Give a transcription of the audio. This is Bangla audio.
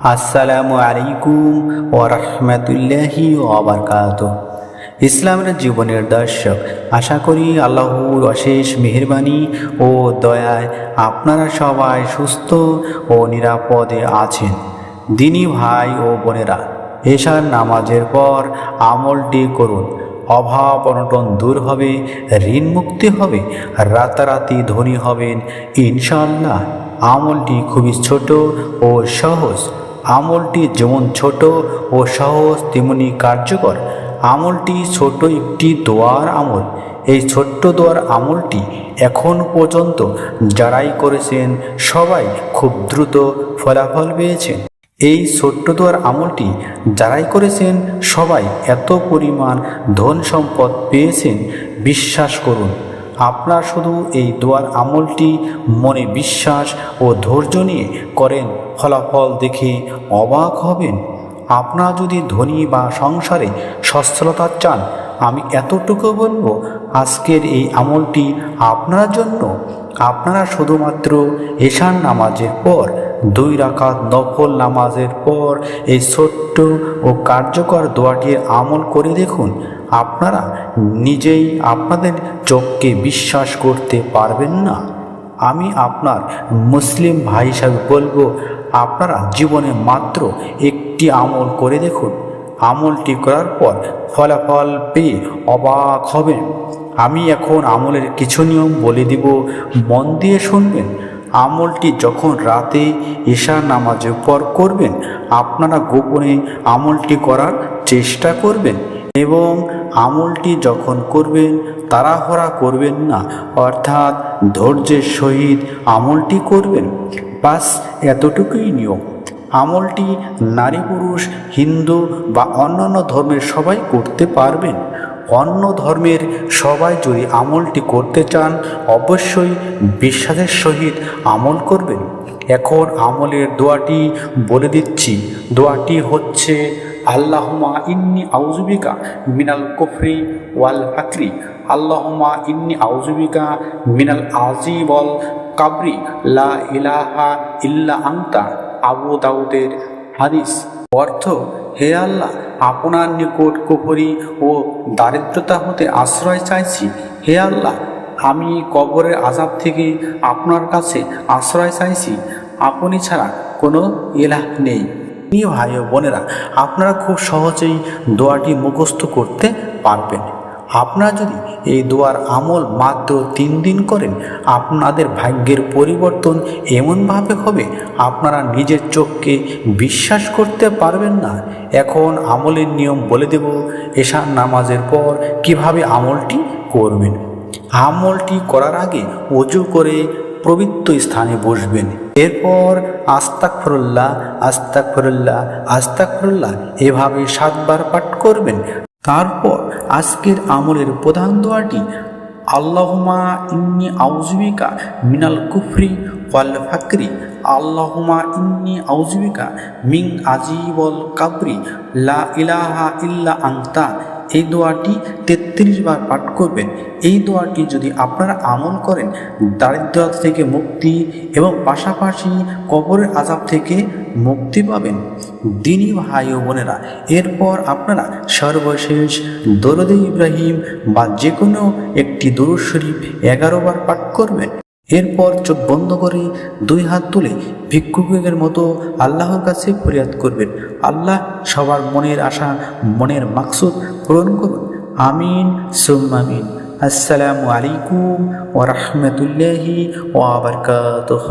আসসালামু আলাইকুম ও রহমতুল্লাহি ওবরকাত ইসলামের জীবনের দর্শক, আশা করি আল্লাহর অশেষ মেহরবানি ও দয়ায় আপনারা সবাই সুস্থ ও নিরাপদে আছেন। দিনী ভাই ও বোনেরা, এশার নামাজের পর আমলটি করুন। অভাব অনটন দূর হবে, ঋণ মুক্তি হবে, রাতারাতি ধনী হবেন। ইনশাআল্লাহ, আমলটি খুবই ছোট ও সহজ। আমলটি যেমন ছোট ও সহজ, তেমনি কার্যকর। আমলটি ছোট একটি দোয়ার আমল। এই ছোট্ট দোয়ার আমলটি এখন পর্যন্ত যারাই করেছেন, সবাই খুব দ্রুত ফলাফল পেয়েছেন। এই ছোট্ট দোয়ার আমলটি যারাই করেছেন, সবাই এত পরিমাণ ধন সম্পদ পেয়েছেন, বিশ্বাস করুন। আপনার শুধু এই দোয়ার আমলটি মনে বিশ্বাস ও ধৈর্য নিয়ে করেন, ফলাফল দেখে অবাক হবেন। আপনারা যদি ধনী বা সংসারে সচ্ছলতা চান, আমি এতটুকু বলব, আজকের এই আমলটি আপনার জন্য। আপনারা শুধুমাত্র এশান নামাজের পর দুই রাকাত নফল নামাজের পর এই ছোট্ট ও কার্যকর দোয়াটির আমল করে দেখুন। আপনারা নিজেই আপনাদের চোখকে বিশ্বাস করতে পারবেন না। আমি আপনার মুসলিম ভাই হিসাবে বলব, আপনারা জীবনে মাত্র একটি আমল করে দেখুন। আমলটি করার পর ফলাফল পেয়ে অবাক হবেন। আমি এখন আমলের কিছু নিয়ম বলে দিব, মন দিয়ে শুনবেন। আমলটি যখন রাতে ঈশা নামাজের পর করবেন, আপনারা গোপনে আমলটি করার চেষ্টা করবেন এবং আমলটি যখন করবেন, তাড়াহড়া করবেন না। অর্থাৎ ধৈর্যের সহিত আমলটি করবেন। বাস এতটুকুই নিয়ম। আমলটি নারী পুরুষ হিন্দু বা অন্যান্য ধর্মের সবাই করতে পারবেন। অন্য ধর্মের সবাই যদি আমলটি করতে চান, অবশ্যই বিশ্বাসের সহিত আমল করবেন। এখন আমলের দোয়াটি বলে দিচ্ছি। দোয়াটি হচ্ছে আল্লাহমা ইন্নি আউজুবিকা মিনাল কুফরি ওয়াল ফাকরি আল্লাহমা ইন্নি আউজুবিকা মিনাল আজিবল কাবরি। লা ইলাহা ইল্লা আংতা আবু দাউদের হাদিস। অর্থ, হে আল্লাহ আপনার নিকট কুফরি ও দারিদ্রতা হতে আশ্রয় চাইছি। হে আল্লাহ, আমি কবরের আজাব থেকে আপনার কাছে আশ্রয় চাইছি। আপনি ছাড়া কোনো এলাহ নেই। প্রিয় ভাই বোনেরা, আপনারা খুব সহজেই দোয়াটি মুখস্থ করতে পারবেন। আপনারা যদি এই দোয়ার আমল মাত্র তিন দিন করেন, আপনাদের ভাগ্যের পরিবর্তন এমনভাবে হবে, আপনারা নিজের চোখকে বিশ্বাস করতে পারবেন না। এখন আমলের নিয়ম বলে দেব, এশার নামাজের পর কীভাবে আমলটি করবেন? আমলটি করার আগে অজু করে পবিত্র স্থানে বসবেন। এরপর আস্তাক ফরুল্লাহ আস্তাক ফরুল্লাহ আস্তাক ফরুল্লাহ এভাবে সাতবার পাঠ করবেন। তারপর আজকের আমলের প্রধান দোয়াটি আল্লাহমা ইন্নি আউজবিকা মিনাল কুফরি ওয়াল ফাকরি আল্লাহমা ইন্নি আউজবিকা মিং আজিবল কাবরি, লা ইলাহা ইল্লা আংতা এই দোয়াটি তেত্রিশ বার পাঠ করবেন। এই দোয়াটি যদি আপনারা আমল করেন দারিদ্রতা থেকে মুক্তি এবং পাশাপাশি কবরের আজাব থেকে মুক্তি পাবেন। দিনী ভাই ও বোনেরা, এরপর আপনারা সর্বশেষ দরদে ইব্রাহিম বা যে কোনো একটি দরুদ শরীফ এগারো বার পাঠ করবেন। এরপর চোখ বন্ধ করে দুই হাত তুলে ভিক্ষুকের মতো আল্লাহর কাছে ফরিয়াদ করবেন। আল্লাহ সবার মনের আশা, মনের মাকসুদ পূরণ করুন। আমিন সুম্মামিন আসসালামু আলাইকুম ওরহমতুল্লাহি ওয়াবারকাতুহ